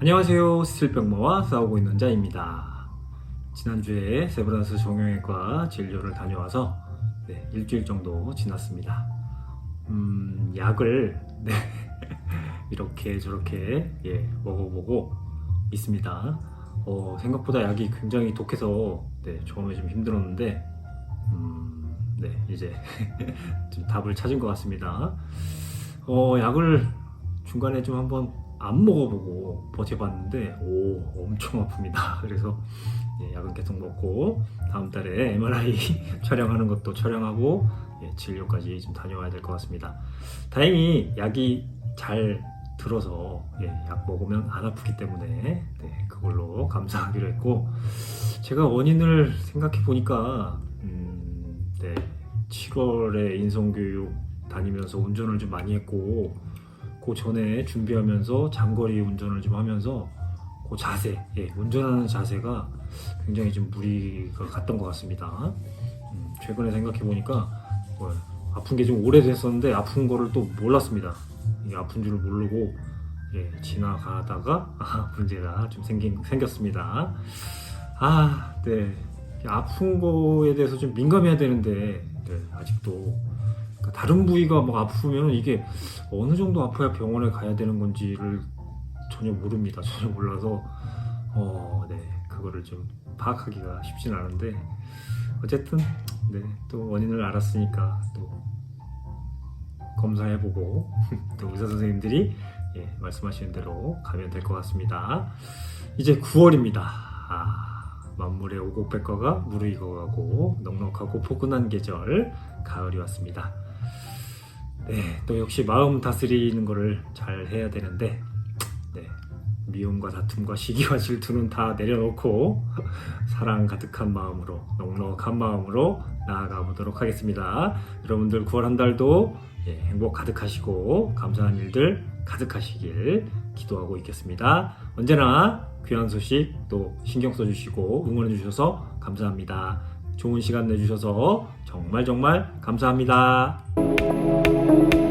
안녕하세요. 스틸병마와 싸우고 있는 자입니다. 지난주에 세브란스 정형외과 진료를 다녀와서 네, 일주일 정도 지났습니다. 음, 약을 네, 이렇게 저렇게 예, 먹어보고 있습니다. 어, 생각보다 약이 굉장히 독해서 네, 처음에 좀 힘들었는데 음, 네, 이제 좀 답을 찾은 것 같습니다. 어, 약을 중간에 좀 한번 안 먹어보고 버텨봤는데 오 엄청 아픕니다. 그래서 예, 약은 계속 먹고 다음 달에 MRI 촬영하는 것도 촬영하고 예, 진료까지 좀 다녀와야 될 것 같습니다. 다행히 약이 잘 들어서 예, 약 먹으면 안 아프기 때문에 네, 그걸로 감사하기로 했고 제가 원인을 생각해 보니까 음, 네, 7월에 인성교육 다니면서 운전을 좀 많이 했고 그 전에 준비하면서 장거리 운전을 좀 하면서 그 자세, 예, 운전하는 자세가 굉장히 좀 무리가 갔던 것 같습니다. 음, 최근에 생각해 보니까 뭐, 아픈 게 좀 오래됐었는데 아픈 거를 또 몰랐습니다. 이게 아픈 줄을 모르고 예, 지나가다가 아, 문제가 좀 생긴, 생겼습니다. 아, 네. 아픈 거에 대해서 좀 민감해야 되는데 네, 아직도 다른 부위가 막 아프면 이게 어느 정도 아파야 병원에 가야 되는 건지를 전혀 모릅니다. 전혀 몰라서 어, 네 그거를 좀 파악하기가 쉽진 않은데 어쨌든 네 또 원인을 알았으니까 또 검사해보고 또 의사 선생님들이 예, 말씀하시는 대로 가면 될 것 같습니다. 이제 9월입니다. 아, 만물의 오곡백과가 무르익어가고 넉넉하고 포근한 계절 가을이 왔습니다. 네, 또 역시 마음 다스리는 거를 잘 해야 되는데, 네, 미움과 다툼과 시기와 질투는 다 내려놓고 사랑 가득한 마음으로 넉넉한 마음으로 나아가 보도록 하겠습니다. 여러분들 9월 한 달도 예, 행복 가득하시고 감사한 일들 가득하시길 기도하고 있겠습니다. 언제나 귀한 소식 또 신경 써주시고 응원해 주셔서 감사합니다. 좋은 시간 내주셔서 정말 정말 감사합니다. thank you